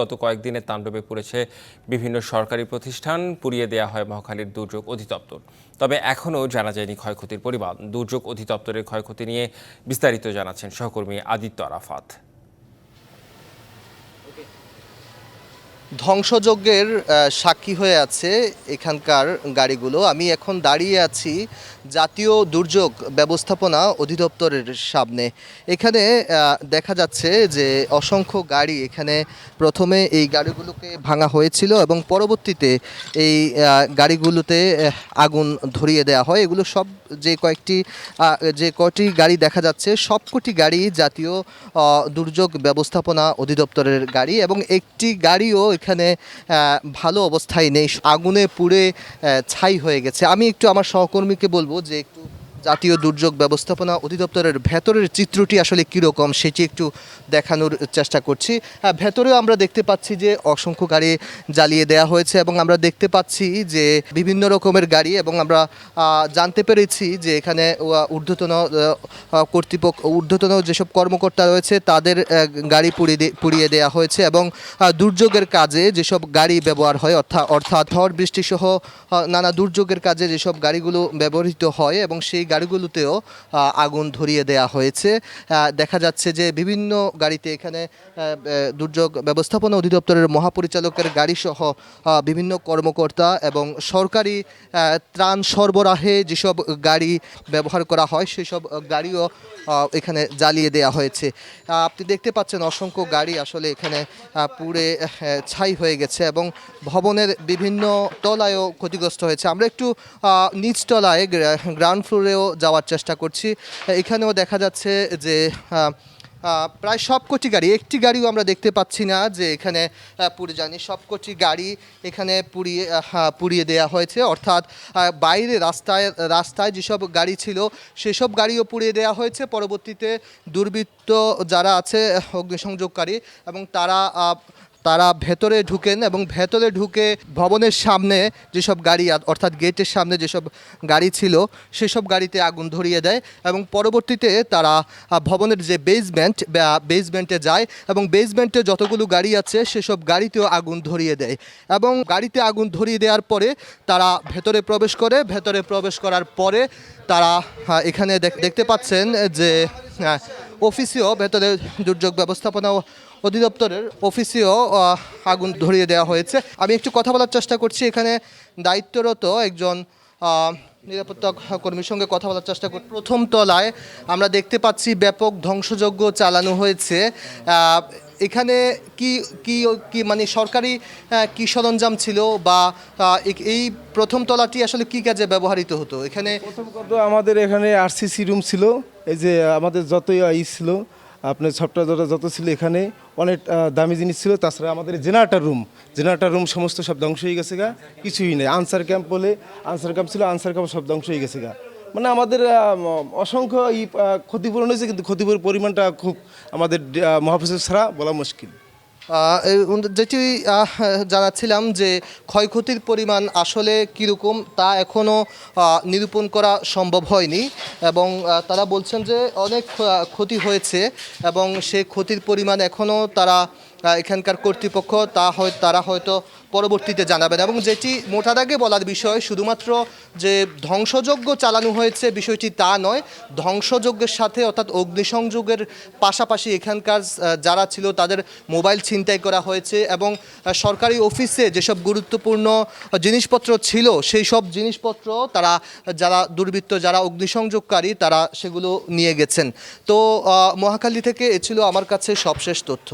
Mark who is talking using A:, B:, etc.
A: গত কয়েকদিনে তাণ্ডবে পড়েছে বিভিন্ন সরকারি প্রতিষ্ঠান, পুড়িয়ে দেওয়া হয় মহাখালীর দুর্যোগ অধিদপ্তর। তবে এখনও জানা যায়নি ক্ষয়ক্ষতির পরিমাণ। দুর্যোগ অধিদপ্তরের ক্ষয়ক্ষতি নিয়ে বিস্তারিত জানাচ্ছেন সহকর্মী আদিত্য আরাফাত।
B: ধ্বংসযজ্ঞের সাক্ষী হয়ে আছে এখানকার গাড়িগুলো। আমি এখন দাঁড়িয়ে আছি জাতীয় দুর্যোগ ব্যবস্থাপনা অধিদপ্তরের সামনে। এখানে দেখা যাচ্ছে যে অসংখ্য গাড়ি এখানে প্রথমে এই গাড়িগুলোকে ভাঙা হয়েছিল এবং পরবর্তীতে এই গাড়িগুলোতে আগুন ধরিয়ে দেওয়া হয়। এগুলো সব যে কয়েকটি যে কয়টি গাড়ি দেখা যাচ্ছে, সবকটি গাড়ি জাতীয় দুর্যোগ ব্যবস্থাপনা অধিদপ্তরের গাড়ি এবং একটি গাড়িও এখানে ভালো অবস্থায় নেই, আগুনে পুড়ে ছাই হয়ে গেছে। আমি একটু আমার সহকর্মীকে বলব যে একটু জাতীয় দুর্যোগ ব্যবস্থাপনা অধিদপ্তরের ভেতরের চিত্রটি আসলে কীরকম সেটি একটু দেখানোর চেষ্টা করছি। হ্যাঁ ভেতরেও আমরা দেখতে পাচ্ছি যে অসংখ্য গাড়ি জ্বালিয়ে দেওয়া হয়েছে এবং আমরা দেখতে পাচ্ছি যে বিভিন্ন রকমের গাড়ি এবং আমরা জানতে পেরেছি যে এখানে ঊর্ধ্বতন কর্তৃপক্ষ, ঊর্ধ্বতন যেসব কর্মকর্তা রয়েছে তাদের গাড়ি পুড়িয়ে পুড়িয়ে দেওয়া হয়েছে এবং দুর্যোগের কাজে যেসব গাড়ি ব্যবহার হয় অর্থাৎ অর্থাৎ ঝড় বৃষ্টি সহ নানা দুর্যোগের কাজে যেসব গাড়িগুলো ব্যবহৃত হয় এবং সেই গাড়িগুলোতেও আগুন ধরিয়ে দেওয়া হয়েছে। দেখা যাচ্ছে যে বিভিন্ন গাড়িতে এখানে দুর্যোগ ব্যবস্থাপনা অধিদপ্তরের মহাপরিচালকের গাড়ি সহ বিভিন্ন কর্মকর্তা এবং সরকারি ত্রাণ সরবরাহে যেসব গাড়ি ব্যবহার করা হয়, সেসব গাড়িও এখানে জ্বালিয়ে দেওয়া হয়েছে। আপনি দেখতে পাচ্ছেন অসংখ্য গাড়ি আসলে এখানে পুড়ে ছাই হয়ে গেছে এবং ভবনের বিভিন্ন তলায়ও ক্ষতিগ্রস্ত হয়েছে। আমরা একটু নিচতলায় গ্রাউন্ড ফ্লোরেও যাওয়ার চেষ্টা করছি। এখানেও দেখা যাচ্ছে যে প্রায় সবকটি গাড়ি একটি গাড়িও আমরা দেখতে পাচ্ছি না যে এখানে পুড়ে যায়নি। সবকটি গাড়ি এখানে পুড়িয়ে হ্যাঁ, পুড়িয়ে দেওয়া হয়েছে। অর্থাৎ বাইরে রাস্তায় রাস্তায় যেসব গাড়ি ছিল সেসব গাড়িও পুড়িয়ে দেওয়া হয়েছে। পরবর্তীতে দুর্বৃত্ত যারা আছে অগ্নিসংযোগকারী এবং তারা তারা ভেতরে ঢুকেন এবং ভেতরে ঢুকে ভবনের সামনে যেসব গাড়ি, অর্থাৎ গেটের সামনে যেসব গাড়ি ছিল, সেসব গাড়িতে আগুন ধরিয়ে দেয় এবং পরবর্তীতে তারা ভবনের যে বেসমেন্ট বেসমেন্টে যায় এবং বেসমেন্টে যতগুলো গাড়ি আছে, সেসব গাড়িতেও আগুন ধরিয়ে দেয় এবং গাড়িতে আগুন ধরিয়ে দেওয়ার পরে তারা ভেতরে প্রবেশ করে। ভেতরে প্রবেশ করার পরে তারা এখানে দেখতে পাচ্ছেন যে অফিসেও ভেতরে দুর্যোগ ব্যবস্থাপনা অধিদপ্তরের অফিসেও আগুন ধরিয়ে দেওয়া হয়েছে। আমি একটু কথা বলার চেষ্টা করছি। এখানে দায়িত্বরত একজন নিরাপত্তা কর্মীর সঙ্গে কথা বলার চেষ্টা করি প্রথম তলায় আমরা দেখতে পাচ্ছি ব্যাপক ধ্বংসযজ্ঞ চালানো হয়েছে। এখানে কি কি কি মানে সরকারি কি সরঞ্জাম ছিল বা এই প্রথম তলাটি আসলে কি কাজে ব্যবহৃত হতো? এখানে
C: প্রথম কথা, আমাদের এখানে আরসিসি রুম ছিল। এই যে আমাদের যতই ই ছিল আপনার সফটওয়্যার যত ছিল এখানে, অনেক দামি জিনিস ছিল। তাছাড়া আমাদের জেনারেটার রুম জেনারেটার রুম সমস্ত সব ধ্বংস হয়ে গেছে গা। কিছুই নেই। আনসার ক্যাম্প বলে আনসার ক্যাম্প ছিল, আনসার ক্যাম্প সব ধ্বংস হয়ে গেছে গা। মানে আমাদের অসংখ্য ই ক্ষতিপূরণ হয়েছে, কিন্তু ক্ষতিপূরণ পরিমাণটা খুব আমাদের মহাফিসের ছাড়া বলা মুশকিল।
B: যেটি জানাচ্ছিলাম যে ক্ষয়ক্ষতির পরিমাণ আসলে কীরকম তা এখনও নিরূপণ করা সম্ভব হয়নি এবং তারা বলছেন যে অনেক ক্ষতি হয়েছে এবং সে ক্ষতির পরিমাণ এখনও তারা এখানকার কর্তৃপক্ষ তা হয়, তারা হয়তো পরবর্তীতে জানাবেন এবং যেটি মোটা দাগে বলার বিষয়, শুধুমাত্র যে ধ্বংসযজ্ঞ চালানো হয়েছে বিষয়টি তা নয়, ধ্বংসযজ্ঞের সাথে অর্থাৎ অগ্নিসংযোগের পাশাপাশি এখানকার যারা ছিল তাদের মোবাইল ছিনতাই করা হয়েছে এবং সরকারি অফিসে যেসব গুরুত্বপূর্ণ জিনিসপত্র ছিল, সেই সব জিনিসপত্র তারা, যারা দুর্বৃত্ত, যারা অগ্নিসংযোগকারী, তারা সেগুলো নিয়ে গেছেন। তো মহাখালী থেকে এ ছিল আমার কাছে সবশেষ তথ্য।